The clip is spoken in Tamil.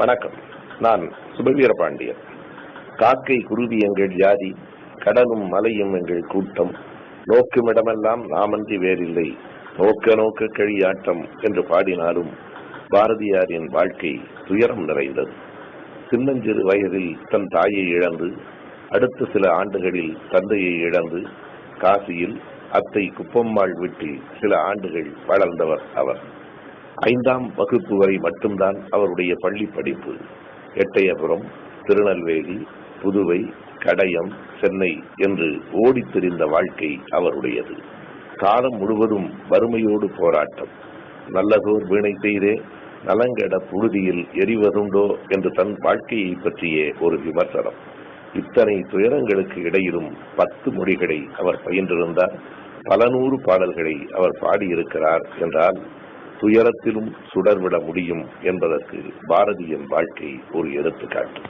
வணக்கம். நான் சுபவீர பாண்டியன். காக்கை குருவி எங்கள் ஜாதி கடலும் மலையும் எங்கள் கூட்டம். நோக்குமிடமெல்லாம் நாமன்றி வேறில்லை. நோக்க நோக்க கழியாட்டம் என்று பாடினாலும் பாரதியாரின் வாழ்க்கை துயரம் நிறைந்தது. சின்னஞ்சிறு வயதில் தன் தாயை இழந்து அடுத்த சில ஆண்டுகளில் தந்தையை இழந்து காசியில் அத்தை குப்பம்மாள் வீட்டில் சில ஆண்டுகள் வளர்ந்தவர் அவர். ஐந்தாம் வகுப்பு வரை மட்டும்தான் அவருடைய பள்ளி படிப்பு. எட்டயபுரம் திருநெல்வேலி புதுவை கடையம் சென்னை என்று ஓடித் திரிந்த வாழ்க்கை அவருடையது. காலம் முழுவதும் வறுமையோடு போராட்டம். நல்லதோர் வீணை செய்தே நலங்கட புழுதியில் எரிவதுண்டோ என்று தன் வாழ்க்கையை பற்றிய ஒரு விமர்சனம். இத்தனை துயரங்களுக்கு இடையிலும் பத்து மொழிகளை அவர் பயின்றிருந்தார். பல நூறு பாடல்களை அவர் பாடியிருக்கிறார் என்றால் துயரத்திலும் சுடர்விட முடியும் என்பதற்கு பாரதியின் வாழ்க்கை ஒரு எடுத்துக்காட்டு.